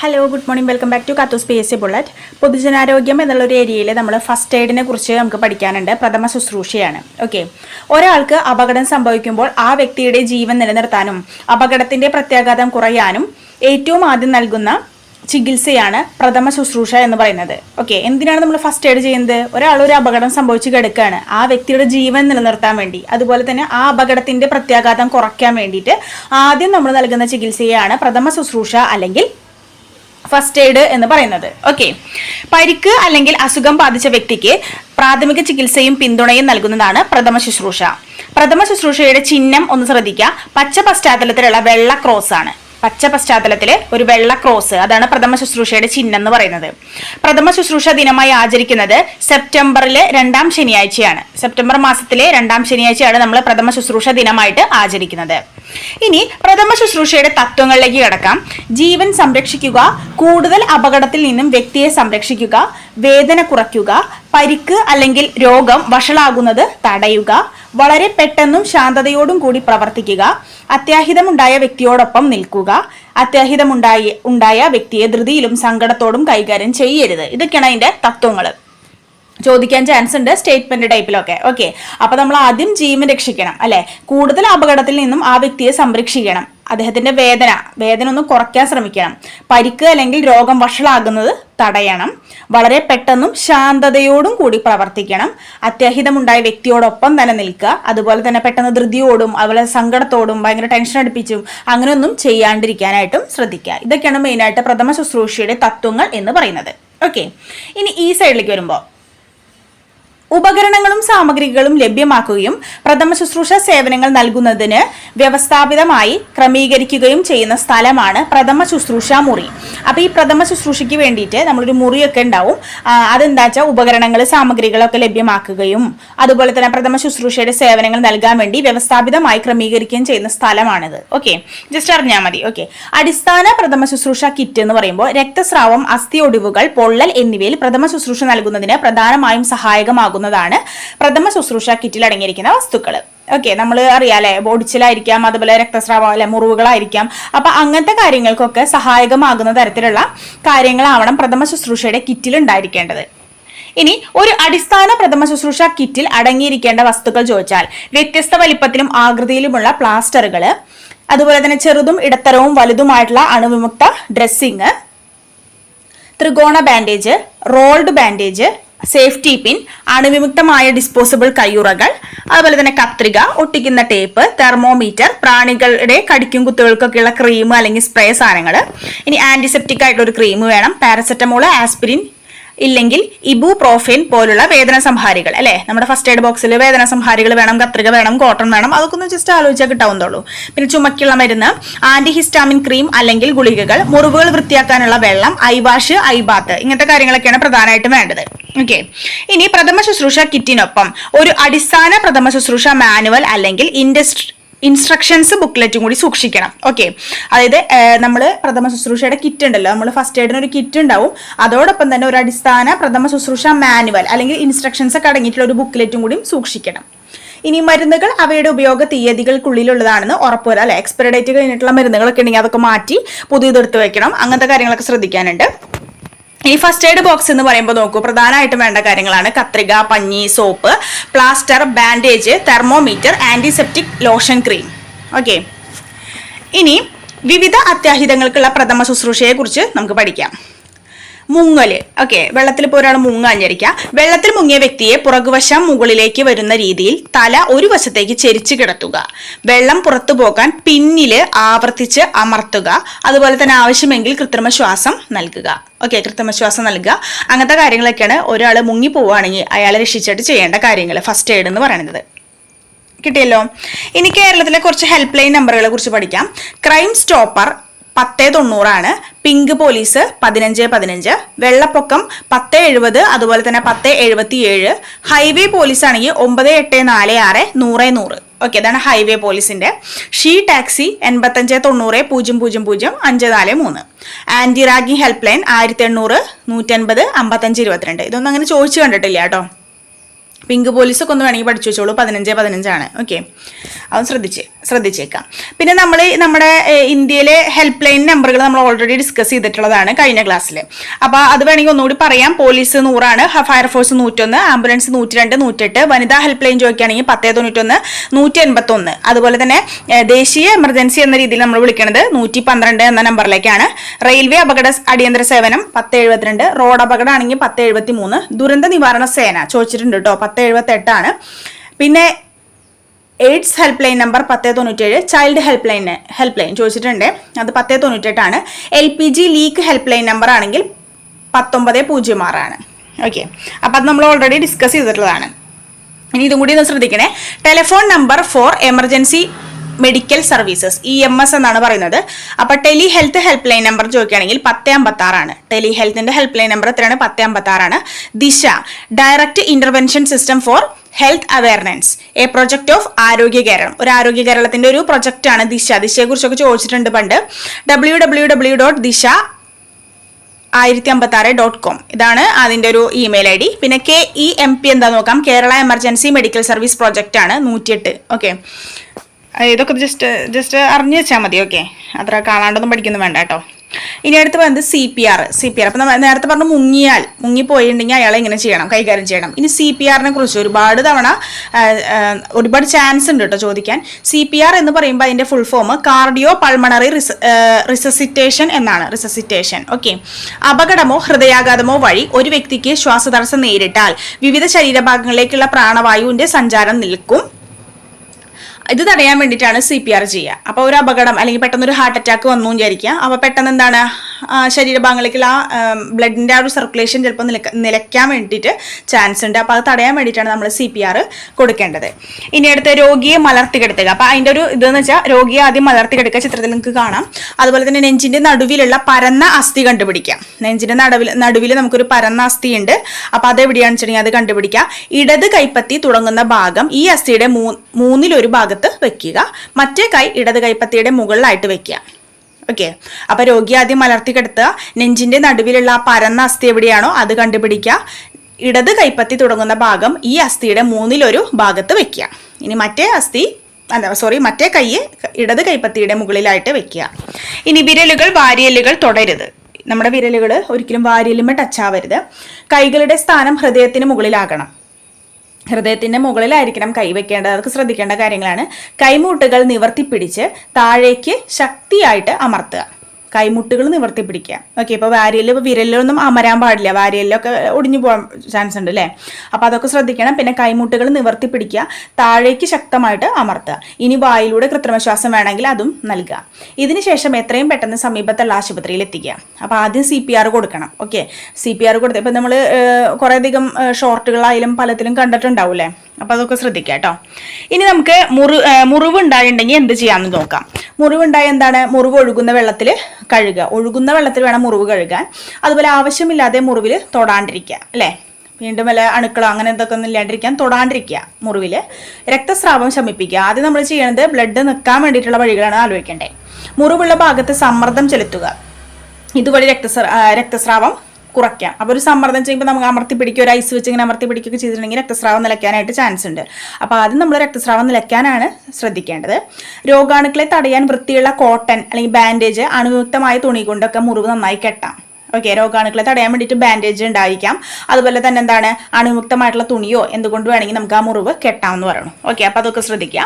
Hello good morning welcome back to കത്തൂസ് space bullet പൊതുജനാരോഗ്യം എന്നുള്ളൊരു ഏരിയയിൽ നമ്മൾ ഫസ്റ്റ് എയ്ഡിനെ കുറിച്ച് നമുക്ക് പഠിക്കാനുണ്ട്. പ്രഥമ ശുശ്രൂഷയാണ്. ഓക്കെ ഒരാൾക്ക് അപകടം സംഭവിക്കുമ്പോൾ ആ വ്യക്തിയുടെ ജീവൻ നിലനിർത്താനും അപകടത്തിന്റെ പ്രത്യാഘാതം കുറയാനും ഏറ്റവും ആദ്യം നൽകുന്ന ചികിത്സയാണ് പ്രഥമ ശുശ്രൂഷ എന്ന് പറയുന്നത്. ഓക്കെ എന്തിനാണ് നമ്മൾ ഫസ്റ്റ് എയ്ഡ് ചെയ്യുന്നത്? ഒരാൾ ഒരു അപകടം സംഭവിച്ച് കിടക്കുകയാണ് ആ വ്യക്തിയുടെ ജീവൻ നിലനിർത്താൻ വേണ്ടി. അതുപോലെ തന്നെ ആ അപകടത്തിന്റെ പ്രത്യാഘാതം കുറയ്ക്കാൻ വേണ്ടിയിട്ട് ആദ്യം നമ്മൾ നൽകുന്ന ചികിത്സയാണ് പ്രഥമ ശുശ്രൂഷ അല്ലെങ്കിൽ ഫസ്റ്റ് എയ്ഡ് എന്ന് പറയുന്നത്. ഓക്കെ പരിക്ക് അല്ലെങ്കിൽ അസുഖം ബാധിച്ച വ്യക്തിക്ക് പ്രാഥമിക ചികിത്സയും പിന്തുണയും നൽകുന്നതാണ് പ്രഥമ ശുശ്രൂഷ. പ്രഥമ ശുശ്രൂഷയുടെ ചിഹ്നം ഒന്ന് ശ്രദ്ധിക്കുക. പച്ച പശ്ചാത്തലത്തിലുള്ള വെള്ള ക്രോസ് ആണ് പച്ച പശ്ചാത്തലത്തിൽ ഒരു വെള്ള ക്രോസ് അതാണ് പ്രഥമ ശുശ്രൂഷയുടെ ചിഹ്നം എന്ന് പറയുന്നത്. പ്രഥമ ശുശ്രൂഷ ദിനമായി ആചരിക്കുന്നത് സെപ്റ്റംബറിലെ രണ്ടാം ശനിയാഴ്ചയാണ്. സെപ്റ്റംബർ മാസത്തിലെ രണ്ടാം ശനിയാഴ്ചയാണ് നമ്മൾ പ്രഥമ ശുശ്രൂഷ ദിനമായിട്ട് ആചരിക്കുന്നത്. ഇനി പ്രഥമ ശുശ്രൂഷയുടെ തത്വങ്ങളിലേക്ക് കിടക്കാം. ജീവൻ സംരക്ഷിക്കുക കൂടുതൽ അപകടത്തിൽ നിന്നും വ്യക്തിയെ സംരക്ഷിക്കുക വേദന കുറയ്ക്കുക പരിക്ക് അല്ലെങ്കിൽ രോഗം വഷളാകുന്നത് തടയുക വളരെ പെട്ടെന്നും ശാന്തതയോടും കൂടി പ്രവർത്തിക്കുക. അത്യാഹിതമുണ്ടായ വ്യക്തിയോടൊപ്പം നിൽക്കുക. അത്യാഹിതമുണ്ടായ ഉണ്ടായ വ്യക്തിയെ ധൃതിയിലും സങ്കടത്തോടും കൈകാര്യം ചെയ്യരുത്. ഇതൊക്കെയാണ് അതിന്റെ തത്വങ്ങൾ ചോദിക്കാൻ ചാൻസ് ഉണ്ട് സ്റ്റേറ്റ്മെന്റ് ടൈപ്പിലൊക്കെ ഓക്കെ അപ്പൊ നമ്മൾ ആദ്യം ജീവൻ രക്ഷിക്കണം അല്ലെ? കൂടുതൽ അപകടത്തിൽ നിന്നും ആ വ്യക്തിയെ സംരക്ഷിക്കണം. അദ്ദേഹത്തിന്റെ വേദന. വേദന ഒന്ന് കുറയ്ക്കാൻ ശ്രമിക്കണം. പരിക്ക് അല്ലെങ്കിൽ രോഗം വഷളാകുന്നത് തടയണം. വളരെ പെട്ടെന്നും ശാന്തതയോടും കൂടി പ്രവർത്തിക്കണം. അത്യാഹിതമുണ്ടായ വ്യക്തിയോടൊപ്പം തന്നെ നിൽക്കുക. അതുപോലെ തന്നെ പെട്ടെന്ന് ധൃതിയോടും അതുപോലെ സങ്കടത്തോടും ഭയങ്കര ടെൻഷൻ അടുപ്പിച്ചും അങ്ങനെയൊന്നും ചെയ്യാണ്ടിരിക്കാനായിട്ടും ശ്രദ്ധിക്കുക. ഇതൊക്കെയാണ് മെയിനായിട്ട് പ്രഥമ ശുശ്രൂഷയുടെ തത്വങ്ങൾ എന്ന് പറയുന്നത്. ഓക്കെ ഇനി ഈ സൈഡിലേക്ക് വരുമ്പോൾ ഉപകരണങ്ങളും സാമഗ്രികളും ലഭ്യമാക്കുകയും പ്രഥമ ശുശ്രൂഷ സേവനങ്ങൾ നൽകുന്നതിന് വ്യവസ്ഥാപിതമായി ക്രമീകരിക്കുകയും ചെയ്യുന്ന സ്ഥലമാണ് പ്രഥമ ശുശ്രൂഷ മുറി. അപ്പോൾ ഈ പ്രഥമ ശുശ്രൂഷയ്ക്ക് വേണ്ടിയിട്ട് നമ്മളൊരു മുറിയൊക്കെ ഉണ്ടാവും. അതെന്താ വെച്ചാൽ ഉപകരണങ്ങൾ സാമഗ്രികളൊക്കെ ലഭ്യമാക്കുകയും അതുപോലെ തന്നെ പ്രഥമ ശുശ്രൂഷയുടെ സേവനങ്ങൾ നൽകാൻ വേണ്ടി വ്യവസ്ഥാപിതമായി ക്രമീകരിക്കുകയും ചെയ്യുന്ന സ്ഥലമാണിത്. ഓക്കെ? ജസ്റ്റ് അറിഞ്ഞാൽ മതി. ഓക്കെ? അടിസ്ഥാന പ്രഥമ ശുശ്രൂഷ കിറ്റ് എന്ന് പറയുമ്പോൾ രക്തസ്രാവം അസ്ഥി ഒടിവുകൾ പൊള്ളൽ എന്നിവയിൽ പ്രഥമ ശുശ്രൂഷ നൽകുന്നതിന് പ്രധാനമായും സഹായകമാകുന്നതാണ് പ്രഥമ ശുശ്രൂഷ കിറ്റിൽ അടങ്ങിയിരിക്കുന്ന വസ്തുക്കൾ. ഓക്കെ നമ്മൾ അറിയാലേ ബോഡിച്ചിലായിരിക്കാം അതുപോലെ രക്തസ്രാവം അല്ലെ മുറിവുകളായിരിക്കാം. അപ്പൊ അങ്ങനത്തെ കാര്യങ്ങൾക്കൊക്കെ സഹായകമാകുന്ന തരത്തിലുള്ള കാര്യങ്ങളാവണം പ്രഥമ ശുശ്രൂഷയുടെ കിറ്റിൽ ഉണ്ടായിരിക്കേണ്ടത്. ഇനി ഒരു അടിസ്ഥാന പ്രഥമ ശുശ്രൂഷ കിറ്റിൽ അടങ്ങിയിരിക്കേണ്ട വസ്തുക്കൾ ചോദിച്ചാൽ വ്യത്യസ്ത വലിപ്പത്തിലും ആകൃതിയിലുമുള്ള പ്ലാസ്റ്ററുകൾ അതുപോലെ തന്നെ ചെറുതും ഇടത്തരവും വലുതുമായിട്ടുള്ള അണുവിമുക്ത ഡ്രസ്സിങ് ത്രികോണ bandage rolled bandage safety pin അണുവിമുക്തമായ disposable കയ്യുറകൾ അതുപോലെ തന്നെ കത്രിക ഒട്ടിക്കുന്ന ടേപ്പ് തെർമോമീറ്റർ പ്രാണികളുടെ കടിക്കും കുത്തുകൾക്കൊക്കെയുള്ള ക്രീം അല്ലെങ്കിൽ സ്പ്രേ സാധനങ്ങൾ ഇനി ആന്റിസെപ്റ്റിക് ആയിട്ടുള്ള ഒരു ക്രീം വേണം. പാരസെറ്റമോൾ ആസ്പിരിൻ ഇല്ലെങ്കിൽ ഇബു പ്രോഫെയിൻ പോലുള്ള വേദന സംഹാരികൾ അല്ലെ? നമ്മുടെ ഫസ്റ്റ് എയ്ഡ് ബോക്സിൽ വേദന സംഹാരികൾ വേണം കത്രിക വേണം കോട്ടൺ വേണം അതൊക്കെ ഒന്ന് ജസ്റ്റ് ആലോചിച്ചാൽ കിട്ടാവുന്നതുള്ളൂ. പിന്നെ ചുമക്കുള്ള മരുന്ന് ആന്റി ഹിസ്റ്റാമിൻ ക്രീം അല്ലെങ്കിൽ ഗുളികകൾ മുറിവുകൾ വൃത്തിയാക്കാനുള്ള വെള്ളം ഐവാഷ് ഐബാത്ത് ഇങ്ങനത്തെ കാര്യങ്ങളൊക്കെയാണ് പ്രധാനമായിട്ടും വേണ്ടത്. ഓക്കെ ഇനി പ്രഥമ ശുശ്രൂഷ കിറ്റിനൊപ്പം ഒരു അടിസ്ഥാന പ്രഥമ ശുശ്രൂഷ മാനുവൽ അല്ലെങ്കിൽ ഇൻഡസ്ട്രി ഇൻസ്ട്രക്ഷൻസ് ബുക്ക്ലെറ്റും കൂടി സൂക്ഷിക്കണം. ഓക്കെ അതായത് നമ്മൾ പ്രഥമ ശുശ്രൂഷയുടെ കിറ്റ് ഉണ്ടല്ലോ. നമ്മൾ ഫസ്റ്റ് എയ്ഡിന് ഒരു കിറ്റ് ഉണ്ടാവും. അതോടൊപ്പം തന്നെ ഒരു അടിസ്ഥാന പ്രഥമ ശുശ്രൂഷ മാനുവൽ അല്ലെങ്കിൽ ഇൻസ്ട്രക്ഷൻസ് ഒക്കെ അടങ്ങിയിട്ടുള്ള ഒരു ബുക്ക്ലെറ്റും കൂടി സൂക്ഷിക്കണം. ഇനി മരുന്നുകൾ അവയുടെ ഉപയോഗ തീയതികൾക്കുള്ളിലുള്ളതാണെന്ന് ഉറപ്പുവരാം അല്ലെ? എക്സ്പയറി ഡേറ്റ് കഴിഞ്ഞിട്ടുള്ള മരുന്നുകളൊക്കെ ഉണ്ടെങ്കിൽ അതൊക്കെ മാറ്റി പുതിയതെടുത്ത് വെക്കണം. അങ്ങനത്തെ കാര്യങ്ങളൊക്കെ ശ്രദ്ധിക്കാനുണ്ട്. ഈ ഫസ്റ്റ് എയ്ഡ് ബോക്സ് എന്ന് പറയുമ്പോൾ നോക്കൂ പ്രധാനമായിട്ടും വേണ്ട കാര്യങ്ങളാണ്. കത്രിക പഞ്ഞി soap plaster bandage thermometer antiseptic lotion cream okay ഇനി വിവിധ അത്യാഹിതങ്ങൾക്കുള്ള പ്രഥമ ശുശ്രൂഷയെക്കുറിച്ച് നമുക്ക് പഠിക്കാം. മുങ്ങൽ. ഓക്കെ വെള്ളത്തിൽ ഇപ്പോൾ ഒരാൾ മുങ്ങാഞ്ഞിരിക്കുക വെള്ളത്തിൽ മുങ്ങിയ വ്യക്തിയെ പുറകുവശം മുകളിലേക്ക് വരുന്ന രീതിയിൽ തല ഒരു വശത്തേക്ക് ചെരിച്ചു കിടത്തുക. വെള്ളം പുറത്തു പോകാൻ പിന്നിൽ ആവർത്തിച്ച് അമർത്തുക. അതുപോലെ തന്നെ ആവശ്യമെങ്കിൽ കൃത്രിമ ശ്വാസം നൽകുക. ഓക്കെ കൃത്രിമ ശ്വാസം നൽകുക. അങ്ങനത്തെ കാര്യങ്ങളൊക്കെയാണ് ഒരാൾ മുങ്ങി പോവുകയാണെങ്കിൽ അയാളെ രക്ഷിച്ചിട്ട് ചെയ്യേണ്ട കാര്യങ്ങൾ ഫസ്റ്റ് എയ്ഡ് എന്ന് പറയുന്നത്. കിട്ടിയല്ലോ? ഇനി കേരളത്തിലെ കുറച്ച് ഹെൽപ്പ് ലൈൻ നമ്പറുകളെ കുറിച്ച് പഠിക്കാം. ക്രൈം സ്റ്റോപ്പർ പത്ത് തൊണ്ണൂറാണ് പിങ്ക് പോലീസ് പതിനഞ്ച് പതിനഞ്ച്. വെള്ളപ്പൊക്കം പത്ത് എഴുപത് അതുപോലെ തന്നെ പത്ത് എഴുപത്തി ഏഴ് ഹൈവേ പോലീസ് ആണെങ്കിൽ ഒമ്പത് എട്ട് നാല് ആറ് നൂറ് നൂറ്. ഓക്കെ അതാണ് ഹൈവേ പോലീസിന്റെ. ഷീ ടാക്സി എൺപത്തഞ്ച് തൊണ്ണൂറ് പൂജ്യം പൂജ്യം പൂജ്യം അഞ്ച് നാല് മൂന്ന്. ആന്റി റാഗി ഹെൽപ്പ് ലൈൻ ആയിരത്തി എണ്ണൂറ് നൂറ്റൻപത് അമ്പത്തഞ്ച് ഇരുപത്തിരണ്ട്. ഇതൊന്നും അങ്ങനെ ചോദിച്ചു കണ്ടിട്ടില്ല കേട്ടോ. പിങ്ക് പോലീസൊക്കെ ഒന്ന് വേണമെങ്കിൽ പഠിച്ചു വെച്ചോളൂ. പതിനഞ്ച് പതിനഞ്ചാണ്. ഓക്കെ അത് ശ്രദ്ധിച്ച്. ശ്രദ്ധിച്ചേക്കാം. പിന്നെ നമ്മൾ നമ്മുടെ ഇന്ത്യയിലെ ഹെൽപ്പ് ലൈൻ നമ്പറുകൾ നമ്മൾ ഓൾറെഡി ഡിസ്കസ് ചെയ്തിട്ടുള്ളതാണ് കഴിഞ്ഞ ക്ലാസ്സിൽ അപ്പോൾ അത് വേണമെങ്കിൽ ഒന്നുകൂടി പറയാം. പോലീസ് നൂറാണ് ഫയർ ഫയർഫോഴ്സ് നൂറ്റൊന്ന് ആംബുലൻസ് നൂറ്റി രണ്ട് നൂറ്റെട്ട് വനിതാ ഹെൽപ്പ് ലൈൻ ചോദിക്കുകയാണെങ്കിൽ പത്തേ തൊണ്ണൂറ്റൊന്ന് നൂറ്റി എൺപത്തൊന്ന് അതുപോലെ തന്നെ ദേശീയ എമർജൻസി എന്ന രീതിയിൽ നമ്മൾ വിളിക്കുന്നത് നൂറ്റി പന്ത്രണ്ട് എന്ന നമ്പറിലേക്കാണ് റെയിൽവേ അപകട അടിയന്തര സേവനം പത്ത് എഴുപത്തിരണ്ട്. റോഡ് അപകടമാണെങ്കിൽ പത്ത് എഴുപത്തി മൂന്ന് ദുരന്ത നിവാരണ സേന ചോദിച്ചിട്ടുണ്ട് കേട്ടോ പത്ത് എഴുപത്തെട്ടാണ്. പിന്നെ എയ്ഡ്സ് ഹെൽപ്പ് ലൈൻ നമ്പർ പത്ത് തൊണ്ണൂറ്റേഴ് child help line help line ചോദിച്ചിട്ടുണ്ട്. അത് പത്ത് തൊണ്ണൂറ്റെട്ടാണ് L P G leak help line number ആണെങ്കിൽ പത്തൊമ്പത് പൂജ്യം ആറാണ് ഓക്കെ. അപ്പം അത് നമ്മൾ ഓൾറെഡി ഡിസ്കസ് ചെയ്തിട്ടുള്ളതാണ്. ഇനി ഇതും കൂടി ഒന്ന് ശ്രദ്ധിക്കണേ. Telephone number for emergency medical services E M S എന്നാണ് പറയുന്നത്. അപ്പൊ tele health help line number ചോദിക്കുകയാണെങ്കിൽ പത്ത് അമ്പത്തി ആറാണ് ടെലി ഹെൽത്തിന്റെ ഹെൽപ്പ് ലൈൻ നമ്പർ എത്രയാണ്? പത്ത് അമ്പത്തി ആറാണ് Disha direct intervention system for health awareness a project of Arogya Keralam ഒരു ആരോഗ്യ കേരളത്തിന്റെ ഒരു പ്രൊജക്റ്റ് ആണ് ദിശ. ദിശയെ കുറിച്ചൊക്കെ ചോദിച്ചിട്ടുണ്ട് പണ്ട്. ഡബ്ല്യൂ ഡബ്ല്യൂ ഡബ്ല്യൂ ഡോട്ട് ദിശ ആയിരത്തി അമ്പത്തി ആറ് ഡോട്ട് കോം ഇതാണ് അതിന്റെ ഒരു ഇമെയിൽ ഐ ഡി പിന്നെ കെ ഇ എം പി എന്താ നോക്കാം. Kerala emergency medical service project ആണ് നൂറ്റിയെട്ട്. ഓക്കെ ഇതൊക്കെ ജസ്റ്റ് ജസ്റ്റ് അറിഞ്ഞു വെച്ചാൽ മതി. ഓക്കെ അത്ര കാണാണ്ടൊന്നും പഠിക്കുന്നു വേണ്ട കേട്ടോ. ഇനി അടുത്ത് പറയുന്നത് C P R C P R അപ്പം നമ്മൾ നേരത്തെ പറഞ്ഞു മുങ്ങിയാൽ മുങ്ങിപ്പോയിട്ടുണ്ടെങ്കിൽ അയാളെ ഇങ്ങനെ ചെയ്യണം കൈകാര്യം ചെയ്യണം. ഇനി സി പി ആറിനെ കുറിച്ച് ഒരുപാട് തവണ ഒരുപാട് ചാൻസ് ഉണ്ട് കേട്ടോ ചോദിക്കാൻ. സി പി ആർ എന്ന് പറയുമ്പോൾ അതിന്റെ ഫുൾ ഫോം കാർഡിയോ പൾമണറി റിസ റിസസിറ്റേഷൻ എന്നാണ്. റിസസിറ്റേഷൻ ഓക്കെ അപകടമോ ഹൃദയാഘാതമോ വഴി ഒരു വ്യക്തിക്ക് ശ്വാസതടസ്സം നേരിട്ടാൽ വിവിധ ശരീരഭാഗങ്ങളിലേക്കുള്ള പ്രാണവായുവിന്റെ സഞ്ചാരം നിൽക്കും. ഇത് തടയാൻ വേണ്ടിയിട്ടാണ് സി പി ആർ ചെയ്യുക. അപ്പോൾ ഒരു അപകടം അല്ലെങ്കിൽ പെട്ടെന്ന് ഒരു ഹാർട്ട് അറ്റാക്ക് വന്നു വിചാരിക്കുക. അപ്പോൾ പെട്ടെന്ന് എന്താണ് ശരീരഭാഗങ്ങളിലേക്കുള്ള ആ ബ്ലഡിന്റെ ആ ഒരു സർക്കുലേഷൻ ചിലപ്പോൾ നിലയ്ക്കാൻ വേണ്ടിയിട്ട് ചാൻസ് ഉണ്ട്. അപ്പോൾ അത് തടയാൻ വേണ്ടിയിട്ടാണ് നമ്മൾ സി പി ആർ കൊടുക്കേണ്ടത്. ഇനി അടുത്ത് രോഗിയെ മലർത്തി കിടത്തുക അപ്പോൾ അതിന്റെ ഒരു ഇതെന്ന് വെച്ചാൽ രോഗിയെ ആദ്യം മലർത്തി കിടക്കുക ചിത്രത്തിൽ നിങ്ങൾക്ക് കാണാം. അതുപോലെ തന്നെ നെഞ്ചിന്റെ നടുവിലുള്ള പരന്ന അസ്ഥി കണ്ടുപിടിക്കാം. നെഞ്ചിന്റെ നടുവിൽ നടുവിൽ നമുക്കൊരു പരന്ന അസ്ഥി ഉണ്ട്. അപ്പോൾ അത് എവിടെയാണെന്ന് വെച്ചിട്ടുണ്ടെങ്കിൽ അത് കണ്ടുപിടിക്കുക ഇടത് കൈപ്പത്തി തുടങ്ങുന്ന ഭാഗം ഈ അസ്ഥിയുടെ മൂന്നിലൊരു ഭാഗത്ത് വെക്കുക. മറ്റേ കൈ ഇടത് കൈപ്പത്തിയുടെ മുകളിലായിട്ട് വെക്കുക. ഓക്കെ അപ്പൊ രോഗി ആദ്യം മലർത്തി കിടത്തുക. നെഞ്ചിന്റെ നടുവിലുള്ള ആ പരന്ന അസ്ഥി എവിടെയാണോ അത് കണ്ടുപിടിക്കുക. ഇടത് കൈപ്പത്തി തുടങ്ങുന്ന ഭാഗം ഈ അസ്ഥിയുടെ മൂന്നിലൊരു ഭാഗത്ത് വെക്കുക. ഇനി മറ്റേ അസ്ഥി അല്ല സോറി മറ്റേ കൈ ഇടത് കൈപ്പത്തിയുടെ മുകളിലായിട്ട് വെക്കുക. ഇനി വിരലുകൾ വാരിയലുകൾ തുടരുത്. നമ്മുടെ വിരലുകൾ ഒരിക്കലും വാരിയലുമേ ടച്ച് ആവരുത്. കൈകളുടെ സ്ഥാനം ഹൃദയത്തിന് മുകളിലാകണം. ഹൃദയത്തിന്റെ മുകളിലായിരിക്കണം കൈവയ്ക്കേണ്ടത് അതൊക്കെ ശ്രദ്ധിക്കേണ്ട കാര്യങ്ങളാണ്. കൈമുട്ടുകൾ നിവർത്തിപ്പിടിച്ച് താഴേക്ക് ശക്തിയായിട്ട് അമർത്തുക. കൈമുട്ടുകൾ നിവർത്തി പിടിക്കുക. ഓക്കെ ഇപ്പോൾ വാരിയൽ ഇപ്പോൾ വിരലിലൊന്നും അമരാൻ പാടില്ല. വാരിയലിലൊക്കെ ഒടിഞ്ഞു പോകാൻ ചാൻസ് ഉണ്ട് അല്ലേ അപ്പോൾ അതൊക്കെ ശ്രദ്ധിക്കണം. പിന്നെ കൈമുട്ടുകൾ നിവർത്തി പിടിക്കുക. താഴേക്ക് ശക്തമായിട്ട് അമർത്തുക. ഇനി വായിലൂടെ കൃത്രിമശ്വാസം വേണമെങ്കിൽ അതും നൽകുക. ഇതിനുശേഷം എത്രയും പെട്ടെന്ന് സമീപത്തുള്ള ആശുപത്രിയിൽ എത്തിക്കുക. അപ്പോൾ ആദ്യം സി പി ആർ കൊടുക്കണം. ഓക്കെ സി പി ആർ കൊടുത്ത് ഇപ്പം നമ്മൾ കുറേയധികം ഷോർട്ടുകളായാലും പലത്തിലും കണ്ടിട്ടുണ്ടാവൂലേ അപ്പോൾ അതൊക്കെ ശ്രദ്ധിക്കുക കേട്ടോ ഇനി നമുക്ക് മുറി മുറിവ് ഉണ്ടായിട്ടുണ്ടെങ്കിൽ എന്ത് ചെയ്യാമെന്ന് നോക്കാം. മുറിവുണ്ടായ എന്താണ്? മുറിവ് ഒഴുകുന്ന വെള്ളത്തിൽ കഴുകുക. ഒഴുകുന്ന വെള്ളത്തിൽ വേണം മുറിവ് കഴുകാൻ. അതുപോലെ ആവശ്യമില്ലാതെ മുറിവിൽ തൊടാണ്ടിരിക്കുക അല്ലേ? വീണ്ടും വല്ല അണുക്കളോ അങ്ങനെ എന്തൊക്കെ ഒന്നും ഇല്ലാണ്ടിരിക്കാൻ തൊടാണ്ടിരിക്കുക മുറിവിൽ രക്തസ്രാവം ശമിപ്പിക്കുക. ആദ്യം നമ്മൾ ചെയ്യേണ്ടത് ബ്ലഡ് നിൽക്കാൻ വേണ്ടിയിട്ടുള്ള വഴികളാണ് ആലോചിക്കേണ്ടത്. മുറിവുള്ള ഭാഗത്ത് സമ്മർദ്ദം ചെലുത്തുക. ഇതുവഴി രക്തസ്ര രക്തസ്രാവം കുറയ്ക്കാം. അപ്പോൾ ഒരു സമ്മർദ്ദം ചെയ്യുമ്പോൾ നമുക്ക് അമർത്തി പിടിക്കുക ഒരു ഐസ് വെച്ച് ഇങ്ങനെ അമർത്തി പിടിക്കുകയൊക്കെ ചെയ്തിട്ടുണ്ടെങ്കിൽ രക്തസ്രാവം നിലയ്ക്കാനായിട്ട് ചാൻസ് ഉണ്ട്. അപ്പോൾ ആദ്യം നമ്മൾ രക്തസ്രാവം നിലയ്ക്കാനാണ് ശ്രദ്ധിക്കേണ്ടത്. രോഗാണുക്കളെ തടയാൻ വൃത്തിയുള്ള കോട്ടൺ അല്ലെങ്കിൽ ബാൻഡേജ് അണുയുക്തമായ തുണി കൊണ്ടൊക്കെ മുറിവ് നന്നായി കെട്ടാം. ഓക്കെ രോഗാണുക്കളെ തടയാൻ വേണ്ടിയിട്ട് ബാൻഡേജ് ഉണ്ടായിരിക്കാം. അതുപോലെ തന്നെ എന്താണ്? അണുമുക്തമായിട്ടുള്ള തുണിയോ എന്തുകൊണ്ട് വേണമെങ്കിൽ നമുക്ക് ആ മുറിവ് കെട്ടാമെന്ന് പറയണം. ഓക്കെ അപ്പോൾ അതൊക്കെ ശ്രദ്ധിക്കുക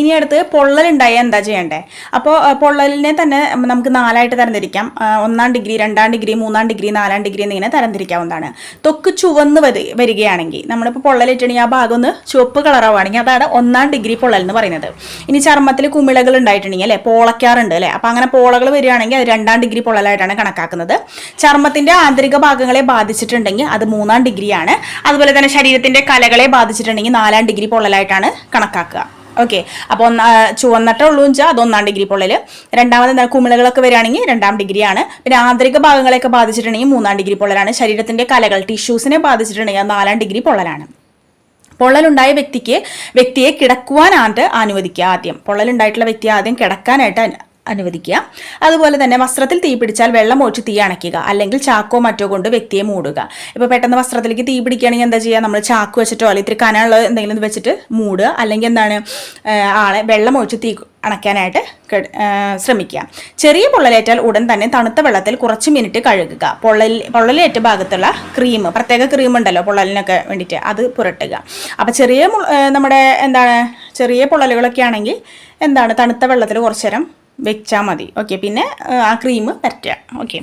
ഇനി അടുത്ത് പൊള്ളലുണ്ടായാൽ എന്താ ചെയ്യണ്ടേ? അപ്പോൾ പൊള്ളലിനെ തന്നെ നമുക്ക് നാലായിട്ട് തരംതിരിക്കാം. ഒന്നാം ഡിഗ്രി രണ്ടാം ഡിഗ്രി മൂന്നാം ഡിഗ്രി നാലാം ഡിഗ്രി എന്നിങ്ങനെ തരംതിരിക്കാവുന്നതാണ്. തൊക്ക് ചുവന്ന് വരി വരികയാണെങ്കിൽ നമ്മളിപ്പോൾ പൊള്ളലിട്ടുണ്ടെങ്കിൽ ആ ഭാഗം ഒന്ന് ചുവപ്പ് കളറാവുകയാണെങ്കിൽ അതാണ് ഒന്നാം ഡിഗ്രി പൊള്ളൽ എന്ന് പറയുന്നത്. ഇനി ചർമ്മത്തിൽ കുമിളകൾ ഉണ്ടായിട്ടുണ്ടെങ്കിൽ അല്ലേ? പോളയ്ക്കാറുണ്ട് അല്ലേ? അപ്പോൾ അങ്ങനെ പോളകൾ വരികയാണെങ്കിൽ അത് രണ്ടാം ഡിഗ്രി പൊള്ളലായിട്ടാണ് കണക്കാക്കുന്നത്. ചർമ്മത്തിന്റെ ആന്തരിക ഭാഗങ്ങളെ ബാധിച്ചിട്ടുണ്ടെങ്കിൽ അത് മൂന്നാം ഡിഗ്രിയാണ്. അതുപോലെ തന്നെ ശരീരത്തിന്റെ കലകളെ ബാധിച്ചിട്ടുണ്ടെങ്കിൽ നാലാം ഡിഗ്രി പൊള്ളലായിട്ടാണ് കണക്കാക്കുക. ഓക്കെ അപ്പോൾ ഒന്ന് ചുവന്നിട്ടേ ഉള്ളൂ വെച്ചാൽ അത് ഒന്നാം ഡിഗ്രി പൊള്ളൽ രണ്ടാമത് എന്താ കുമിളകളൊക്കെ വരികയാണെങ്കിൽ രണ്ടാം ഡിഗ്രിയാണ് പിന്നെ ആന്തരിക ഭാഗങ്ങളെയൊക്കെ ബാധിച്ചിട്ടുണ്ടെങ്കിൽ മൂന്നാം ഡിഗ്രി പൊള്ളലാണ്. ശരീരത്തിന്റെ കലകൾ ടിഷ്യൂസിനെ ബാധിച്ചിട്ടുണ്ടെങ്കിൽ നാലാം ഡിഗ്രി പൊള്ളലാണ്. പൊള്ളലുണ്ടായ വ്യക്തിക്ക് വ്യക്തിയെ കിടക്കുവാനായിട്ട് അനുവദിക്കുക ആദ്യം. പൊള്ളലുണ്ടായിട്ടുള്ള വ്യക്തിയെ ആദ്യം കിടക്കാനായിട്ട് അനുവദിക്കുക. അതുപോലെ തന്നെ വസ്ത്രത്തിൽ തീ പിടിച്ചാൽ വെള്ളം ഒഴിച്ച് തീ അണയ്ക്കുക. അല്ലെങ്കിൽ ചാക്കോ മറ്റോ കൊണ്ട് വ്യക്തിയെ മൂടുക. ഇപ്പോൾ പെട്ടെന്ന് വസ്ത്രത്തിലേക്ക് തീ പിടിക്കുകയാണെങ്കിൽ എന്താ ചെയ്യുക? നമ്മൾ ചാക്ക് വെച്ചിട്ടോ അല്ലെങ്കിൽ ഇത്തിരി കനമുള്ള എന്തെങ്കിലും വെച്ചിട്ട് മൂടുക. അല്ലെങ്കിൽ എന്താണ് ആളെ വെള്ളം ഒഴിച്ച് തീ അണയ്ക്കാനായിട്ട് ശ്രമിക്കുക. ചെറിയ പൊള്ളലേറ്റാൽ ഉടൻ തന്നെ തണുത്ത വെള്ളത്തിൽ കുറച്ച് മിനിറ്റ് കഴുകുക. പൊള്ളൽ പൊള്ളലേറ്റ ഭാഗത്തുള്ള ക്രീം പ്രത്യേക ക്രീം ഉണ്ടല്ലോ പൊള്ളലിനൊക്കെ വേണ്ടിയിട്ട് അത് പുരട്ടുക. അപ്പോൾ ചെറിയ നമ്മുടെ എന്താണ് ചെറിയ പൊള്ളലുകളൊക്കെ ആണെങ്കിൽ എന്താണ് തണുത്ത വെള്ളത്തിൽ കുറച്ചു നേരം വെച്ചാൽ മതി. ഓക്കെ പിന്നെ ആ, ക്രീം പറ്റുക ഓക്കെ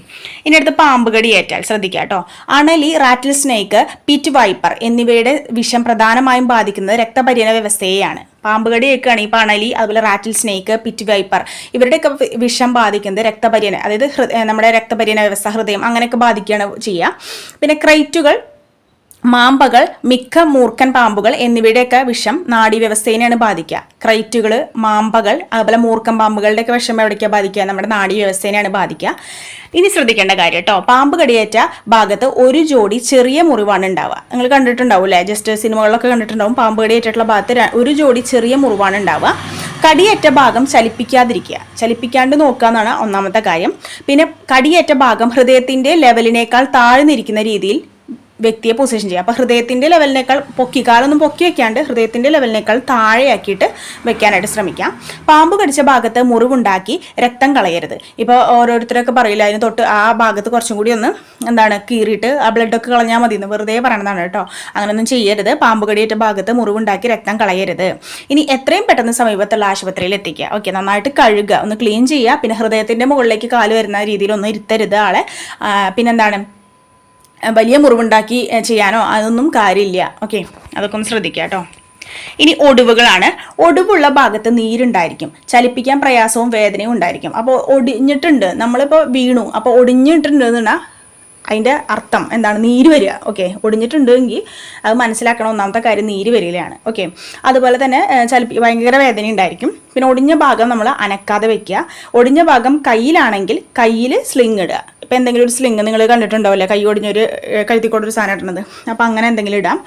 ഇനി അടുത്ത് പാമ്പ് ഏറ്റാൽ ശ്രദ്ധിക്കുക കേട്ടോ. അണലി റാറ്റിൽ സ്നേക്ക് പിറ്റ് വൈപ്പർ എന്നിവയുടെ വിഷം പ്രധാനമായും ബാധിക്കുന്നത് രക്തപര്യന വ്യവസ്ഥയെയാണ്. പാമ്പ് കടി ഏൽക്കുകയാണെങ്കിൽ ഇപ്പോൾ അണലി അതുപോലെ റാറ്റിൽ സ്നേക്ക് പിറ്റ് വൈപ്പർ ഇവരുടെയൊക്കെ വിഷം ബാധിക്കുന്നത് രക്തപര്യന അതായത് നമ്മുടെ രക്തപര്യന വ്യവസ്ഥ ഹൃദയം അങ്ങനെയൊക്കെ ബാധിക്കുകയാണ് ചെയ്യുക. പിന്നെ ക്രൈറ്റുകൾ മാമ്പകൾ മിക്ക മൂർക്കൻ പാമ്പുകൾ എന്നിവയുടെയൊക്കെ വിഷം നാഡീവ്യവസ്ഥയെയാണ് ബാധിക്കുക. ക്രൈറ്റുകൾ മാമ്പകൾ അതുപോലെ മൂർക്കൻ പാമ്പുകളുടെയൊക്കെ വിഷം എവിടേക്കാണ് ബാധിക്കുക? നമ്മുടെ നാഡീവ്യവസ്ഥയെയാണ് ബാധിക്കുക. ഇനി ശ്രദ്ധിക്കേണ്ട കാര്യം കേട്ടോ പാമ്പ് കടിയേറ്റ ഭാഗത്ത് ഒരു ജോഡി ചെറിയ മുറിവാണ് ഉണ്ടാവുക. നിങ്ങൾ കണ്ടിട്ടുണ്ടാവും അല്ലേ ജസ്റ്റ് സിനിമകളിലൊക്കെ കണ്ടിട്ടുണ്ടാവും പാമ്പ് കടിയേറ്റിട്ടുള്ള ഭാഗത്ത് ഒരു ജോഡി ചെറിയ മുറിവാണ് ഉണ്ടാവുക. കടിയേറ്റ ഭാഗം ചലിപ്പിക്കാതിരിക്കുക. ചലിപ്പിക്കാണ്ട് നോക്കുക എന്നാണ് ഒന്നാമത്തെ കാര്യം. പിന്നെ കടിയേറ്റ ഭാഗം ഹൃദയത്തിന്റെ ലെവലിനേക്കാൾ താഴ്ന്നിരിക്കുന്ന രീതിയിൽ വ്യക്തിയെ പൊസിഷൻ ചെയ്യുക. അപ്പോൾ ഹൃദയത്തിന്റെ ലെവലിനേക്കാൾ പൊക്കി കാലൊന്നും പൊക്കി വെക്കാണ്ട് ഹൃദയത്തിന്റെ ലെവലിനേക്കാൾ താഴെയാക്കിയിട്ട് വെക്കാനായിട്ട് ശ്രമിക്കാം. പാമ്പ് കടിച്ച ഭാഗത്ത് മുറിവുണ്ടാക്കി രക്തം കളയരുത്. ഇപ്പോൾ ഓരോരുത്തരൊക്കെ പറയില്ല അതിന് തൊട്ട് ആ ഭാഗത്ത് കുറച്ചും കൂടി ഒന്ന് എന്താണ് കീറിയിട്ട് ആ ബ്ലഡൊക്കെ കളഞ്ഞാൽ മതി എന്ന് വെറുതെ പറയണതാണ് കേട്ടോ. അങ്ങനെയൊന്നും ചെയ്യരുത്. പാമ്പ് കടിയേറ്റ ഭാഗത്ത് മുറിവുണ്ടാക്കി രക്തം കളയരുത്. ഇനി എത്രയും പെട്ടെന്ന് സമീപത്തുള്ള ആശുപത്രിയിൽ എത്തിക്കുക. ഓക്കെ നന്നായിട്ട് കഴുകുക. ഒന്ന് ക്ലീൻ ചെയ്യുക. പിന്നെ ഹൃദയത്തിന്റെ മുകളിലേക്ക് കാൽ വരുന്ന രീതിയിൽ ഒന്ന് ഇരുത്തരുത് ആളെ. പിന്നെന്താണ്? വലിയ മുറിവുണ്ടാക്കി ചെയ്യാനോ അതൊന്നും കാര്യമില്ല. ഓക്കെ അതൊക്കെ ഒന്ന് ശ്രദ്ധിക്കുക കേട്ടോ. ഇനി ഒടിവുകളാണ്. ഒടിവുള്ള ഭാഗത്ത് നീരുണ്ടായിരിക്കും. ചലിപ്പിക്കാൻ പ്രയാസവും വേദനയും ഉണ്ടായിരിക്കും. അപ്പോൾ ഒടിഞ്ഞിട്ടുണ്ട്. നമ്മളിപ്പോൾ വീണു. അപ്പോൾ ഒടിഞ്ഞിട്ടുണ്ട് എന്നാ അതിന്റെ അർത്ഥം എന്താണ്? നീര് വരിക. ഓക്കെ ഒടിഞ്ഞിട്ടുണ്ടെങ്കിൽ അത് മനസ്സിലാക്കണം ഒന്നാമത്തെ കാര്യം നീര് വരികയാണ്. ഓക്കെ അതുപോലെ തന്നെ ചലി ഭയങ്കര വേദന ഉണ്ടായിരിക്കും. പിന്നെ ഒടിഞ്ഞ ഭാഗം നമ്മൾ അനക്കാതെ വെക്കുക. ഒടിഞ്ഞ ഭാഗം കയ്യിലാണെങ്കിൽ കയ്യിൽ സ്ലിങ് ഇടുക. ഇപ്പം എന്തെങ്കിലും ഒരു സ്ലിങ് നിങ്ങൾ കണ്ടിട്ടുണ്ടാവില്ലേ? കൈ ഒടിഞ്ഞൊരു ഒരു സാധനം ഇടുന്നത്. അപ്പോൾ അങ്ങനെ എന്തെങ്കിലും ഇടാം.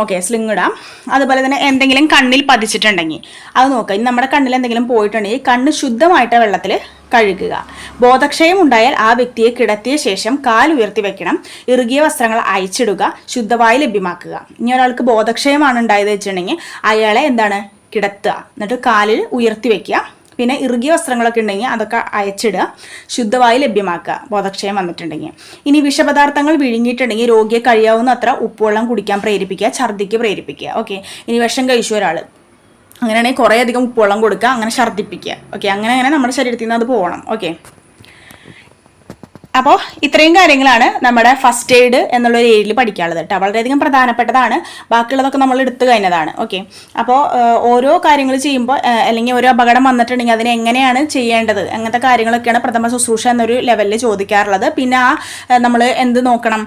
ഓക്കെ സ്ലിങ് ഇടാം. അതുപോലെ തന്നെ എന്തെങ്കിലും കണ്ണിൽ പതിച്ചിട്ടുണ്ടെങ്കിൽ അത് നോക്കുക. ഇനി നമ്മുടെ കണ്ണിൽ എന്തെങ്കിലും പോയിട്ടുണ്ടെങ്കിൽ കണ്ണ് ശുദ്ധമായിട്ട് വെള്ളത്തിൽ കഴുകുക. ബോധക്ഷയം ഉണ്ടായാൽ ആ വ്യക്തിയെ കിടത്തിയ ശേഷം കാൽ ഉയർത്തി വെക്കണം. ഇറുകിയ വസ്ത്രങ്ങൾ അയച്ചിടുക ശുദ്ധവായു ലഭ്യമാക്കുക. ഇനി ഒരാൾക്ക് ബോധക്ഷയമാണ് ഉണ്ടായത് വെച്ചിട്ടുണ്ടെങ്കിൽ അയാളെ എന്താണ്? കിടത്തുക. എന്നിട്ട് കാലിൽ ഉയർത്തി വെക്കുക. പിന്നെ ഇറുകിയ വസ്ത്രങ്ങളൊക്കെ ഉണ്ടെങ്കിൽ അതൊക്കെ അയച്ചിടുക ശുദ്ധവായു ലഭ്യമാക്കുക ബോധക്ഷയം വന്നിട്ടുണ്ടെങ്കിൽ. ഇനി വിഷപദാർത്ഥങ്ങൾ വിഴുങ്ങിയിട്ടുണ്ടെങ്കിൽ രോഗിയെ കഴിയാവുന്ന അത്ര ഉപ്പുവെള്ളം കുടിക്കാൻ പ്രേരിപ്പിക്കുക ഛർദ്ദിക്ക് പ്രേരിപ്പിക്കുക ഓക്കെ ഇനി വിഷം കഴിച്ചു ഒരാൾ അങ്ങനെയാണെങ്കിൽ കുറേ അധികം ഉപ്പുവെള്ളം കൊടുക്കുക അങ്ങനെ ഛർദ്ദിപ്പിക്കുക ഓക്കെ അങ്ങനെ അങ്ങനെ നമ്മുടെ ശരീരത്തിൽ നിന്ന് അത് പോകണം ഓക്കെ അപ്പോൾ ഇത്രയും കാര്യങ്ങളാണ് നമ്മുടെ ഫസ്റ്റ് എയ്ഡ് എന്നുള്ള ഒരു ഏരിയയിൽ പഠിക്കാനുള്ളത് കേട്ടോ. വളരെയധികം പ്രധാനപ്പെട്ടതാണ്. ബാക്കിയുള്ളതൊക്കെ നമ്മൾ എടുത്തു കഴിഞ്ഞതാണ്. ഓക്കെ അപ്പോൾ ഓരോ കാര്യങ്ങൾ ചെയ്യുമ്പോൾ അല്ലെങ്കിൽ ഓരോ അപകടം വന്നിട്ടുണ്ടെങ്കിൽ അതിനെ എങ്ങനെയാണ് ചെയ്യേണ്ടത്? അങ്ങനത്തെ കാര്യങ്ങളൊക്കെയാണ് പ്രഥമ ശുശ്രൂഷ എന്നൊരു ലെവലിൽ ചോദിക്കാറുള്ളത്. പിന്നെ ആ നമ്മൾ എന്ത് നോക്കണം?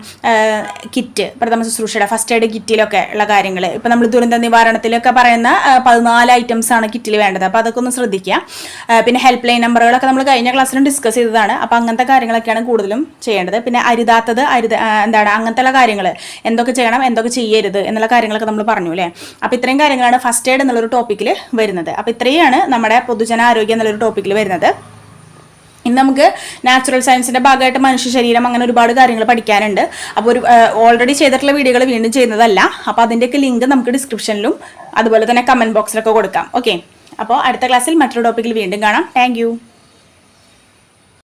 കിറ്റ് പ്രഥമ ശുശ്രൂഷയുടെ ഫസ്റ്റ് എയ്ഡ് കിറ്റിലൊക്കെ ഉള്ള കാര്യങ്ങൾ. ഇപ്പം നമ്മൾ ദുരന്ത നിവാരണത്തിലൊക്കെ പറയുന്ന പതിനാല് ഐറ്റംസ് ആണ് കിറ്റിൽ വേണ്ടത്. അപ്പോൾ അതൊക്കെ ഒന്ന് ശ്രദ്ധിക്കുക. പിന്നെ ഹെൽപ്പ് ലൈൻ നമ്പറുകളൊക്കെ നമ്മൾ കഴിഞ്ഞ ക്ലാസ്സിലും ഡിസ്കസ് ചെയ്തതാണ്. അപ്പോൾ അങ്ങനത്തെ കാര്യങ്ങളൊക്കെയാണ് കൂടുതലും ചെയ്യേണ്ടത്. പിന്നെ അരുതാത്തത് അരുത എന്താണ് അങ്ങനത്തെ കാര്യങ്ങൾ എന്തൊക്കെ ചെയ്യണം എന്തൊക്കെ ചെയ്യരുത് എന്നുള്ള കാര്യങ്ങളൊക്കെ നമ്മൾ പറഞ്ഞു അല്ലേ? അപ്പോൾ ഇത്രയും കാര്യങ്ങളാണ് ഫസ്റ്റ് എയ്ഡ് എന്നുള്ളൊരു ടോപ്പിക്കിൽ വരുന്നത്. അപ്പോൾ ഇത്രയാണ് നമ്മുടെ പൊതുജനാരോഗ്യം എന്നുള്ളൊരു ടോപ്പിക്കിൽ വരുന്നത്. ഇന്ന് നമുക്ക് നാച്ചുറൽ സയൻസിന്റെ ഭാഗമായിട്ട് മനുഷ്യ ശരീരം അങ്ങനെ ഒരുപാട് കാര്യങ്ങൾ പഠിക്കാനുണ്ട്. അപ്പോൾ ഒരു ഓൾറെഡി ചെയ്തിട്ടുള്ള വീഡിയോകൾ വീണ്ടും ചെയ്യുന്നതല്ല. അപ്പോൾ അതിന്റെയൊക്കെ ലിങ്ക് നമുക്ക് ഡിസ്ക്രിപ്ഷനിലും അതുപോലെ തന്നെ കമന്റ് ബോക്സിലൊക്കെ കൊടുക്കാം. ഓക്കെ അപ്പോൾ അടുത്ത ക്ലാസ്സിൽ മറ്റൊരു ടോപ്പിക്കിൽ വീണ്ടും കാണാം. താങ്ക്